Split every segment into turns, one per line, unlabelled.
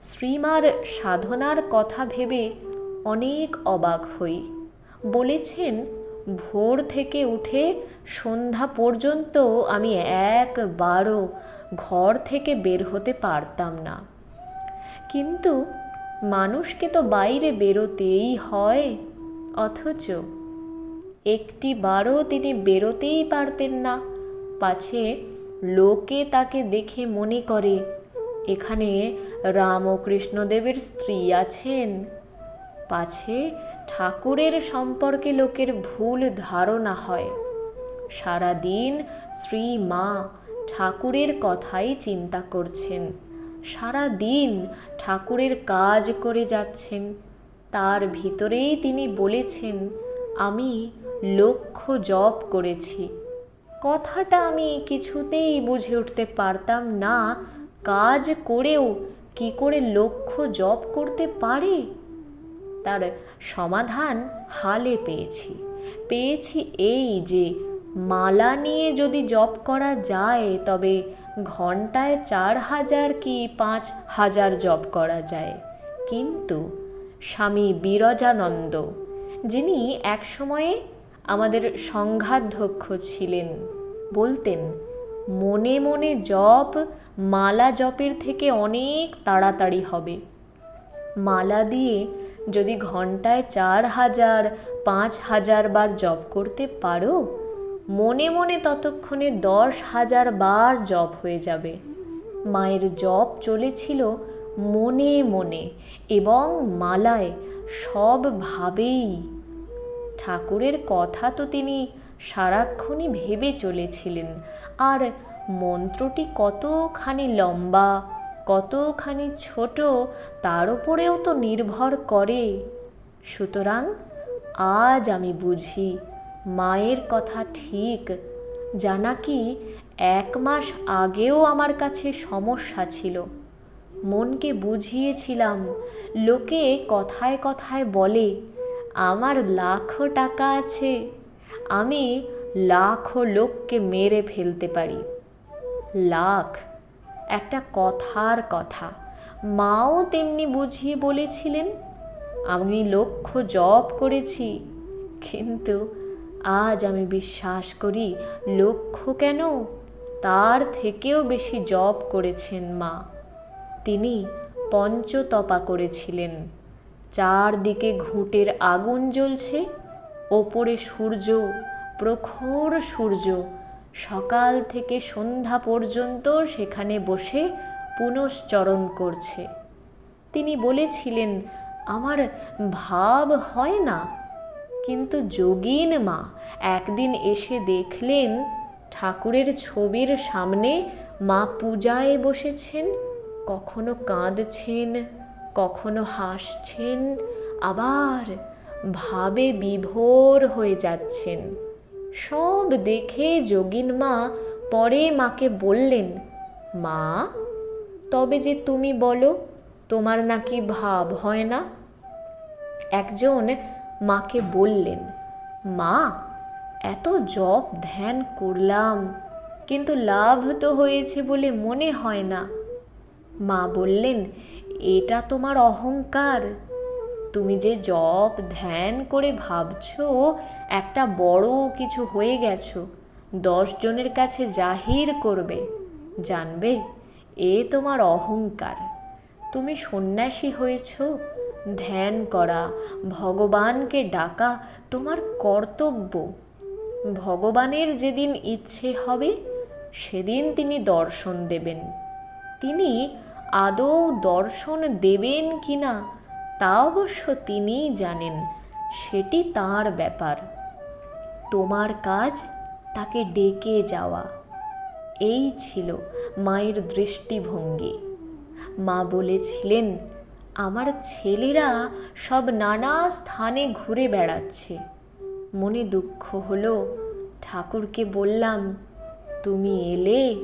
শ্রীমার সাধনার কথা ভেবে অনেক অবাক হই। বলেছেন, ভোর থেকে উঠে সন্ধ্যা পর্যন্ত আমি একবারও ঘর থেকে বের হতে পারতাম না। কিন্তু মানুষকে তো বাইরে বেরোতেই হয়। অথচ একটি বারও তিনি বেরোতেই পারতেন না। পাছে লোকে তাকে দেখে মনে করে এখানে রামকৃষ্ণদেবের স্ত্রী আছেন। পাছে ঠাকুরের সম্পর্কে লোকের ভুল ধারণা হয়। সারাদিন শ্রী মা ঠাকুরের কথাই চিন্তা করছেন। সারা দিন ঠাকুরের কাজ করে যাচ্ছেন। তার ভিতরেই তিনি বলেছেন, আমি লক্ষ্য জপ করেছি। কথাটা আমি কিছুতেই বুঝে উঠতে পারতাম না কাজ করেও কি করে লক্ষ্য জপ করতে পারে? তার সমাধান হালে পেয়েছি। পেয়েছি এই যে, মালা নিয়ে যদি জপ করা যায়, তবে ঘন্টায় চার হাজার কি পাঁচ হাজার জপ করা যায়। কিন্তু স্বামী বিরজানন্দ, যিনি একসময়ে আমাদের সংঘাধ্যক্ষ ছিলেন, বলতেন, মনে মনে জপ মালা জপের থেকে অনেক তাড়াতাড়ি হবে। মালা দিয়ে যদি ঘন্টায় চার হাজার, পাঁচ হাজার বার জপ করতে পারো, মনে মনে ততক্ষণে দশ হাজার বার জপ হয়ে যাবে। মায়ের জপ চলেছিল মনে মনে এবং মালায় সবভাবেই। ঠাকুরের কথা তো তিনি সারাক্ষণই ভেবে চলেছিলেন। আর মন্ত্রটি কতখানি লম্বা, কতখানি ছোট, তার উপরেও তো নির্ভর করে। সুতরাং আজ আমি বুঝি মায়ের কথা ঠিক, যা নাকি এক মাস আগেও আমার কাছে সমস্যা ছিল। মনকে বুঝিয়েছিলাম, লোকে কথায় কথায় বলে, আমার লাখো টাকা আছে, আমি লাখো লোককে মেরে ফেলতে পারি। লাখ। একটা কথার কথা। মাও তেমনি বুঝিয়ে বলেছিলেন, আমি লক্ষ্য জপ করেছি, কিন্তু আজ আমি বিশ্বাস করি, লক্ষ্য কেন? তার থেকেও বেশি জপ করেছেন মা। তিনি পঞ্চতপা করেছিলেন। চারদিকে ঘুঁটের আগুন জ্বলছে, ওপরে সূর্য, প্রখর সূর্য সকাল থেকে সন্ধ্যা পর্যন্ত সেখানে বসে পুনশ্চরণ করছে। তিনি বলেছিলেন, আমার ভাব হয় না, কিন্তু যোগীন মা একদিন এসে দেখলেন, ঠাকুরের ছবির সামনে মা পূজায় বসেছেন, কখনো কাঁদছেন, কখনো হাসছেন, আবার ভাবে বিভোর হয়ে যাচ্ছেন। সব দেখে যোগিন মা পরে মাকে বললেন, মা, তবে যে তুমি বলো, তোমার নাকি ভাব হয় না? একজন মাকে বললেন, মা, এত জপ ধ্যান করলাম, কিন্তু লাভ তো হয়েছে বলে মনে হয় না। মা বললেন, এটা তোমার অহংকার তুমি যে জপ, ধ্যান করে ভাবছ, একটা বড় কিছু হয়ে গেছো। দশ জনের কাছে জাহির করবে। জানবে, এ তোমার অহংকার। তুমি সন্ন্যাসী হয়েছ। ধ্যান করা, ভগবানকে ডাকা তোমার কর্তব্য। ভগবানের যেদিন ইচ্ছে হবে, সেদিন তিনি দর্শন দেবেন। তিনি আদৌ দর্শন দেবেন কি না তা অবশ্য তিনিই জানেন, সেটি তার ব্যাপার। তোমার কাজ তাকে ডেকে যাওয়া। এই ছিল মায়ের দৃষ্টিভঙ্গি। মা বলেছিলেন, আমার ছেলেরা সব নানা স্থানে ঘুরে বেড়াচ্ছে। মনে দুঃখ হলো, ঠাকুরকে বললাম, তুমি এলে,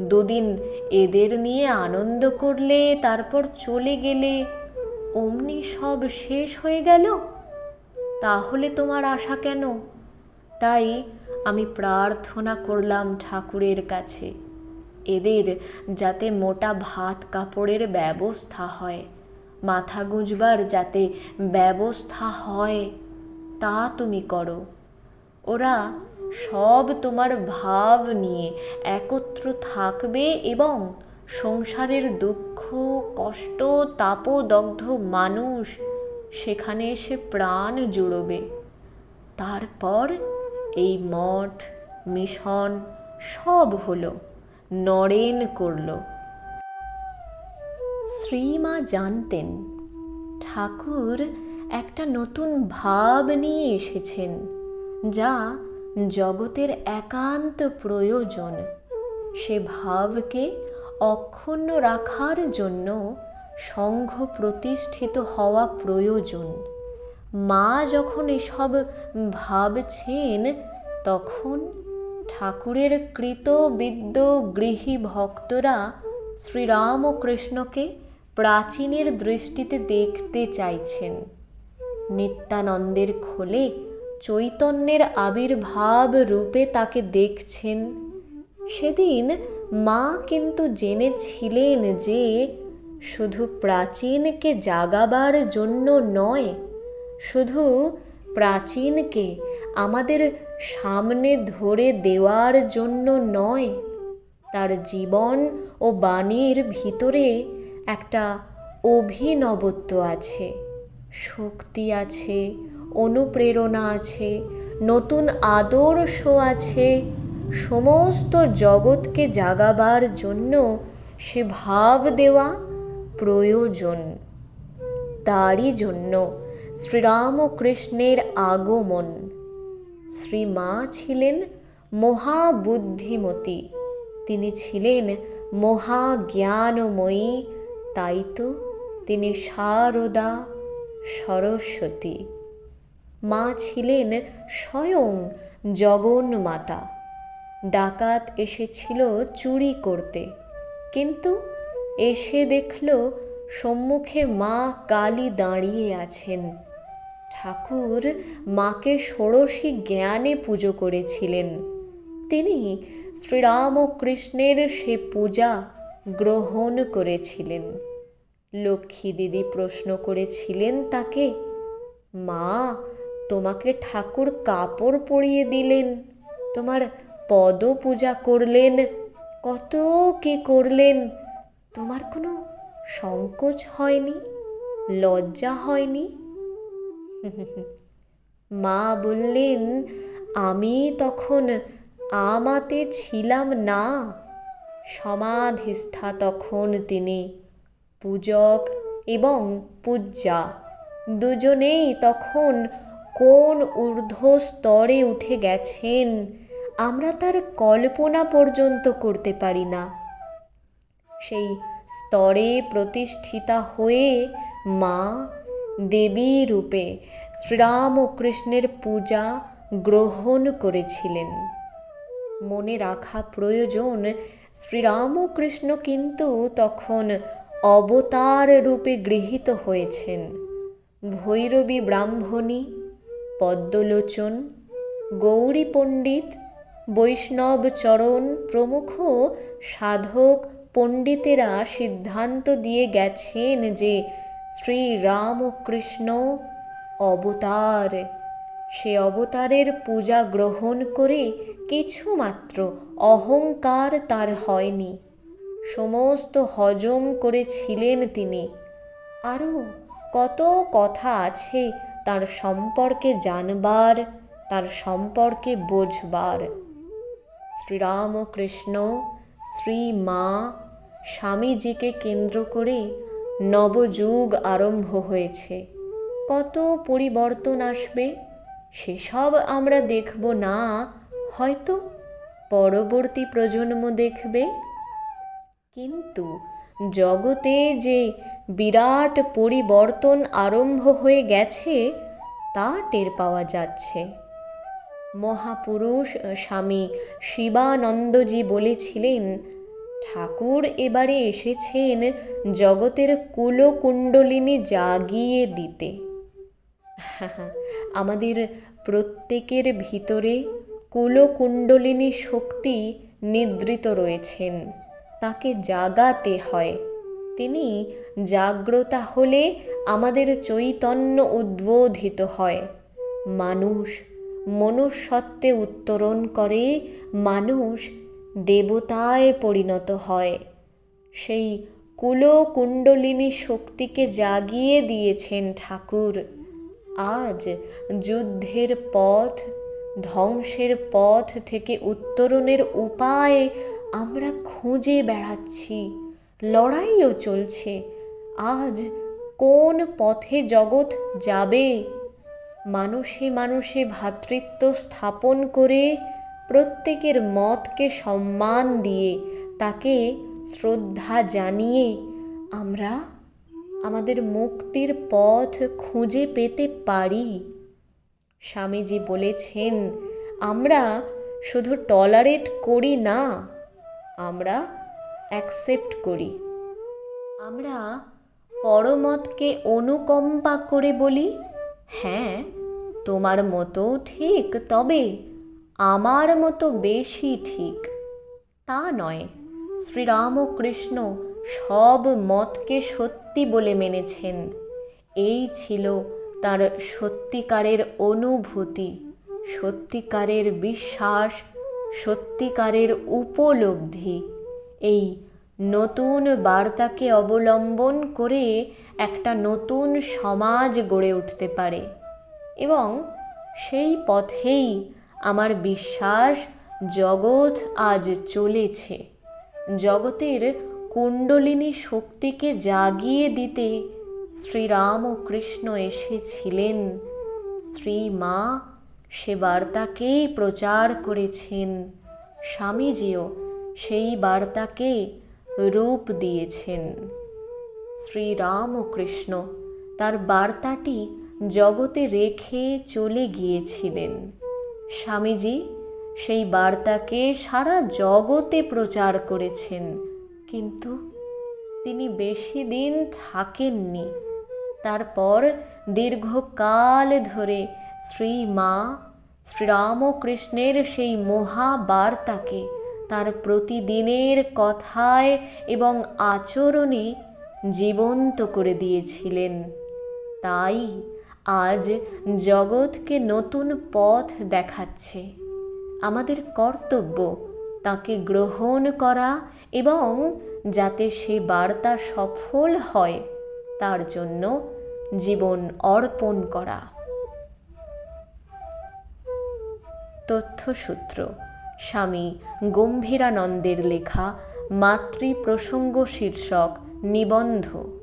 দুদিন এদের নিয়ে আনন্দ করলে, তারপর চলে গেলে অমনি সব শেষ হয়ে গেল? তাহলে তোমার আশা কেন? তাই আমি প্রার্থনা করলাম ঠাকুরের কাছে। এদের যাতে মোটা ভাত কাপড়ের ব্যবস্থা হয়, মাথা গুঁজবার যাতে ব্যবস্থা হয়, তা তুমি করো। ওরা সব তোমার ভাব নিয়ে একত্র থাকবে এবং সংসারের দুঃখ কষ্ট, তাপদগ্ধ মানুষ, সেখানে এসে প্রাণ জুড়বে। তারপর এই মঠ, মিশন সব হলো, নরেন করল। শ্রীমা জানতেন, ঠাকুর একটা নতুন ভাব নিয়ে এসেছেন, যা জগতের একান্ত প্রয়োজন। সে ভাবকে অক্ষুণ্ণ রাখার জন্য সংঘ প্রতিষ্ঠিত হওয়া প্রয়োজন। মা যখন এসব ভাবছেন, তখন ঠাকুরের কৃতবিদ্য গৃহী ভক্তরা শ্রীরামকৃষ্ণকে প্রাচীনের দৃষ্টিতে দেখতে চাইছেন। নিত্যানন্দের খোলে চৈতন্যের আবির্ভাব রূপে তাকে দেখছেন। সেদিন মা কিন্তু জেনেছিলেন যে শুধু প্রাচীনকে জাগাবার জন্য নয়, শুধু প্রাচীনকে আমাদের সামনে ধরে দেওয়ার জন্য নয়, তার জীবন ও বাণীর ভিতরে একটা অভিনবত্ব আছে, শক্তি আছে, অনুপ্রেরণা আছে, নতুন আদর্শ আছে সমস্ত জগৎকে জাগাবার জন্য সে ভাব দেওয়া প্রয়োজন, তারই জন্য শ্রীরামকৃষ্ণের আগমন। শ্রীমা ছিলেন মহাবুদ্ধিমতী, তিনি ছিলেন মহাজ্ঞানময়ী, তাই তো তিনি সারদা সরস্বতী। মা ছিলেন স্বয়ং জগন্মাতা। ডাকাত এসেছিল চুরি করতে। কিন্তু এসে দেখল সম্মুখে মা কালী দাঁড়িয়ে আছেন। ঠাকুর মাকে ষোড়শী জ্ঞানে পুজো করেছিলেন। তিনি শ্রীরামকৃষ্ণের সে পূজা গ্রহণ করেছিলেন। লক্ষ্মী দিদি প্রশ্ন করেছিলেন তাকে, মা, তোমাকে ঠাকুর কাপড় পরিয়ে দিলেন। তোমার পদ পূজা করলেন। কত কি করলেন? তোমার কোনো সংকোচ হয়নি? লজ্জা হয়নি? মা বললেন, আমি তখন আমাতে ছিলাম না। সমাধিস্থা তখন তিনি। পূজক এবং পূজ্যা দুজনেই তখন কোন ঊর্ধ্ব স্তরে উঠে গেছেন? আমরা তার কল্পনা পর্যন্ত করতে পারি না। সেই স্তরে প্রতিষ্ঠিতা হয়ে মা দেবী রূপে শ্রীরামকৃষ্ণের পূজা গ্রহণ করেছিলেন। মনে রাখা প্রয়োজন, শ্রীরামকৃষ্ণ কিন্তু তখন অবতার রূপে গৃহীত হয়েছেন। ভৈরবী ব্রাহ্মণী, পদ্মলোচন, গৌরী পণ্ডিত বৈষ্ণব চরণ প্রমুখ সাধক পণ্ডিতেরা সিদ্ধান্ত দিয়ে গেছেন যে শ্রীরামকৃষ্ণ অবতার। সে অবতারের পূজা গ্রহণ করে কিছুমাত্র অহংকার তার হয়নি। সমস্ত হজম করেছিলেন তিনি। আরও কত কথা আছে তার সম্পর্কে জানবার, তার সম্পর্কে বোঝবার। শ্রীরামকৃষ্ণ শ্রী মা স্বামীজিকে কেন্দ্র করে নবযুগ আরম্ভ হয়েছে। কত পরিবর্তন আসবে, সেসব আমরা দেখব না। হয়তো পরবর্তী প্রজন্ম দেখবে। কিন্তু জগতে যে বিরাট পরিবর্তন আরম্ভ হয়ে গেছে, তা টের পাওয়া যাচ্ছে। মহাপুরুষ স্বামী শিবানন্দজি বলেছিলেন, ঠাকুর এবারে এসেছেন জগতের কুলকুণ্ডলিনী জাগিয়ে দিতে। আমাদের প্রত্যেকের ভিতরে কুলকুণ্ডলিনী শক্তি নিদ্রিত রয়েছেন, তাকে জাগাতে হয়। তিনি জাগ্রতা হলে আমাদের চৈতন্য উদ্বোধিত হয়। মানুষ মনুষ্যত্বে উত্তরণ করে, মানুষ দেবতায় পরিণত হয়। সেই কুলকুণ্ডলিনী শক্তিকে জাগিয়ে দিয়েছেন ঠাকুর। আজ যুদ্ধের পথ, ধ্বংসের পথ থেকে উত্তরণের উপায় আমরা খুঁজে বেড়াচ্ছি। লড়াইও চলছে। আজ কোন পথে জগৎ যাবে? মানুষে মানুষে ভ্রাতৃত্ব স্থাপন করে প্রত্যেকের মতকে সম্মান দিয়ে তাকে শ্রদ্ধা জানিয়ে আমরা আমাদের মুক্তির পথ খুঁজে পেতে পারি। স্বামীজি বলেছেন, আমরা শুধু টলারেট করি না, আমরা অ্যাকসেপ্ট করি। আমরা পরমতকে অনুকম্পা করে বলি হ্যাঁ তোমার মতো ঠিক, তবে আমার মতো বেশি ঠিক। তা নয়, শ্রীরামকৃষ্ণ সব মতকে সত্যি বলে মেনেছেন। এই ছিল তার সত্যিকারের অনুভূতি, সত্যিকারের বিশ্বাস, সত্যিকারের উপলব্ধি। এই নতুন বার্তাকে অবলম্বন করে একটা নতুন সমাজ গড়ে উঠতে পারে। এবং সেই পথেই আমার বিশ্বাস জগৎ আজ চলেছে। জগতের কুণ্ডলিনী শক্তিকে জাগিয়ে দিতে শ্রীরামকৃষ্ণ এসেছিলেন। শ্রী মা সে বার্তাকেই প্রচার করেছেন। স্বামীজিও সেই বার্তাকে রূপ দিয়েছেন। শ্রীরামকৃষ্ণ তার বার্তাটি জগতে রেখে চলে গিয়েছিলেন। স্বামীজি সেই বার্তাকে সারা জগতে প্রচার করেছেন, কিন্তু তিনি বেশি দিন থাকেননি। তারপর দীর্ঘকাল ধরে শ্রী মা শ্রীরামকৃষ্ণের সেই মহাবার্তাকে তার প্রতিদিনের কথায় এবং আচরণে জীবন্ত করে দিয়েছিলেন। তাই আজ জগৎকে নতুন পথ দেখাচ্ছে। আমাদের কর্তব্য তাকে গ্রহণ করা এবং যাতে সে বার্তা সফল হয়, তার জন্য জীবন অর্পণ করা। তথ্যসূত্র, স্বামী গম্ভীরানন্দের লেখা মাতৃপ্রসঙ্গ শীর্ষক নিবন্ধ।